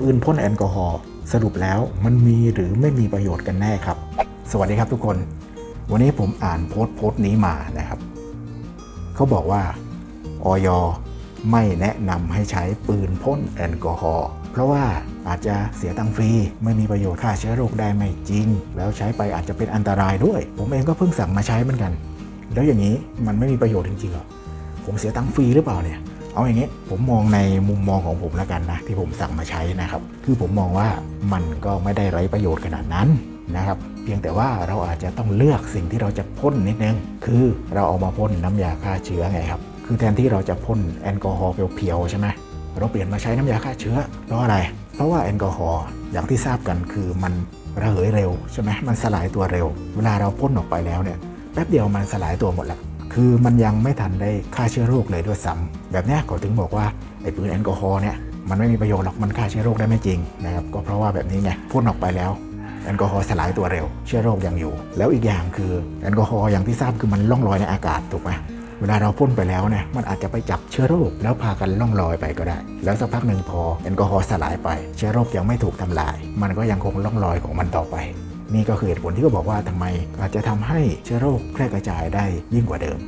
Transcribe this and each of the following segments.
ปืนพ่นแอลกอฮอล์สรุปแล้วมันมีหรือไม่มีประโยชน์กันแน่ครับ สวัสดีครับทุกคน วันนี้ผมอ่านโพสต์โพสต์นี้มานะครับเขาบอกว่าออยไม่แนะนำให้ใช้ปืนพ่นแอลกอฮอล์เพราะว่าอาจจะเสียตังฟรี ไม่มีประโยชน์ฆ่าเชื้อโรคได้ไม่จริง แล้วใช้ไปอาจจะเป็นอันตรายด้วย ผมเองก็เพิ่งสั่งมาใช้เหมือนกัน แล้วอย่างนี้มันไม่มีประโยชน์จริงๆหรอผมเสียตังฟรีหรือเปล่าเนี่ย เอาอย่างนี้ผมมองในมุมมองของผมแล้วกันนะที่ผมสั่งมาใช้นะครับ คือผมมองว่ามันก็ไม่ได้ไร้ประโยชน์ขนาดนั้นนะครับ เพียงแต่ว่าเราอาจจะต้องเลือกสิ่งที่เราจะพ่นนิดนึง คือเราเอามาพ่นน้ำยาฆ่าเชื้อไงครับ คือแทนที่เราจะพ่นแอลกอฮอล์เพียวๆใช่ไหมเราเปลี่ยนมาใช้น้ำยาฆ่าเชื้อเพราะอะไร เพราะว่าแอลกอฮอล์อย่างที่ทราบกันคือมันระเหยเร็วใช่ไหมมันสลายตัวเร็ว เวลาเราพ่นออกไปแล้วเนี่ยแป๊บเดียวมันสลายตัวหมดแล้ว คือมันยังไม่ทันได้ฆ่าเชื้อโรคเลยด้วยซ้ำแบบนี้เขาถึงบอกว่าไอ้ปืนแอลกอฮอล์เนี่ยมันไม่มีประโยชน์หรอกมันฆ่าเชื้อโรคได้ไม่จริงนะครับก็เพราะว่าแบบนี้ไงพ่นออกไปแล้วแอลกอฮอล์สลายตัวเร็ว เชื้อโรคยังอยู่ แล้วอีกอย่างคือแอลกอฮอล์อย่างที่ทราบคือมันล่องลอยในอากาศถูกไหมเวลาเราพ่นไปแล้วเนี่ยมันอาจจะไปจับเชื้อโรคแล้วพากันล่องลอยไปก็ได้ แล้วสักพักหนึ่งพอแอลกอฮอล์สลายไป เชื้อโรคยังไม่ถูกทำลาย มันก็ยังคงล่องลอยของมันต่อไป นี่ก็คือเหตุผลที่เขาบอกว่าทำไมอาจจะทำให้เชื้อโรคแพร่กระจายได้ยิ่งกว่าเดิม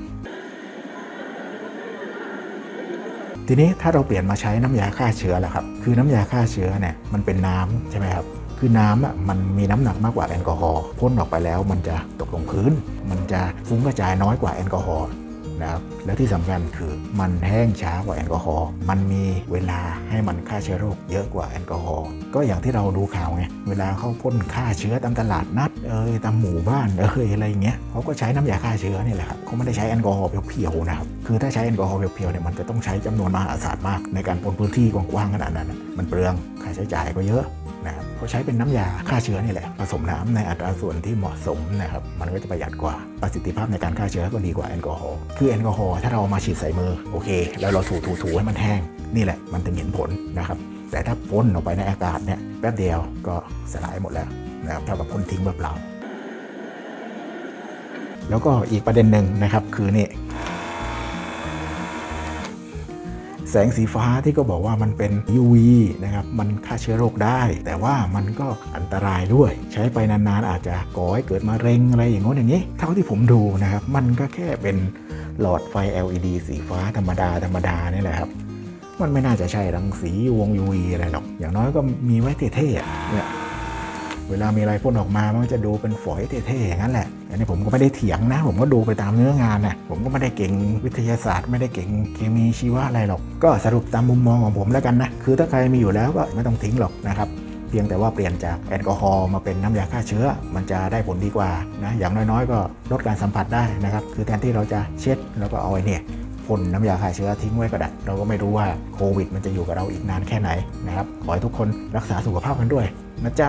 ทีนี้ถ้าเราเปลี่ยนมาใช้น้ำยาฆ่าเชื้อแล้วครับ คือน้ำยาฆ่าเชื้อเนี่ยมันเป็นน้ำใช่ไหมครับ คือน้ำอะมันมีน้ำหนักมากกว่าแอลกอฮอล์พ่นออกไปแล้วมันจะตกลงพื้น มันจะฟุ้งกระจายน้อยกว่าแอลกอฮอล์ นะครับแล้วที่สำคัญคือมันแห้งช้ากว่าแอลกอฮอล์มันมีเวลาให้มันฆ่าเชื้อโรคเยอะกว่าแอลกอฮอล์ก็อย่างที่เราดูข่าวไงเวลาเขาพ่นฆ่าเชื้อตามตลาดนัดเอยตามหมู่บ้านเอยอะไรเงี้ยเขาก็ใช้น้ำยาฆ่าเชื้อนี่แหละครับเขาไม่ได้ใช้แอลกอฮอล์เพียวๆนะครับคือถ้าใช้แอลกอฮอล์เพียวๆเนี่ยมันจะต้องใช้จำนวนมหาศาลมากในการพ่นพื้นที่กว้างๆขนาดนั้น มันเปลืองค่าใช้จ่ายก็เยอะ เขาใช้เป็นน้ำยาฆ่าเชื้อนี่แหละ ผสมน้ำในอัตราส่วนที่เหมาะสมนะครับมันก็จะประหยัดกว่าประสิทธิภาพในการฆ่าเชื้อก็ดีกว่าแอลกอฮอล์คือแอลกอฮอล์ถ้าเรามาฉีดใส่มือโอเค แล้วเราถูถูถูให้มันแห้งนี่แหละมันถึงเห็นผลนะครับแต่ถ้าพ่นออกไปในอากาศเนี่ยแป๊บเดียวก็สลายหมดแล้วนะครับเท่ากับพ่นทิ้งเปล่าแล้วก็อีกประเด็นหนึ่งนะครับคือนี่ สงสีฟ้าที่ก็บอกว่ามันเป็น UV นะครับ มันฆ่าเชื้อโรคได้ แต่ว่ามันก็อันตรายด้วย ใช้ไปนานๆอาจจะก่อให้เกิดมะเร็งอะไรอย่างโน้อย่างนี้ เท่าที่ผมดูนะครับ มันก็แค่เป็นหลอดไฟ LED สีฟ้าธรรมดาธรรมดานี่แหละครับ มันไม่น่าจะใช่รังสีวง UV อะไรหรอก อย่างน้อยก็มีไว้เท่ๆเนี่ย เวลามีอะไรพ่นออกมา มันจะดูเป็นฝอยเท่ๆอย่างนั้นแหละ นนี้ผมก็ไม่ได้เถียงนะ ผมก็ดูไปตามเนื้องานนะผมก็ไม่ได้เก่งวิทยาศาสตร์ ไม่ได้เก่งเคมีชีวะอะไรหรอก ก็สรุปตามมุมมองของผมแล้วกันนะ คือถ้าใครมีอยู่แล้วก็ไม่ต้องทิ้งหรอกนะครับเพียงแต่ว่าเปลี่ยนจากแอลกอฮอล์มาเป็นน้ำยาฆ่าเชื้อ มันจะได้ผลดีกว่านะอย่างน้อยๆ ก็ลดการสัมผัสได้นะครับ คือแทนที่เราจะเช็ดแล้วก็เอาไอ้เนี่ยพ่นน้ำยาฆ่าเชื้อทิ้งไว้ก็ได้เราก็ไม่รู้ว่าโควิด มันจะอยู่กับเราอีกนานแค่ไหนนะครับขอให้ทุกคนรักษาสุขภาพกันด้วยนะจ๊ะ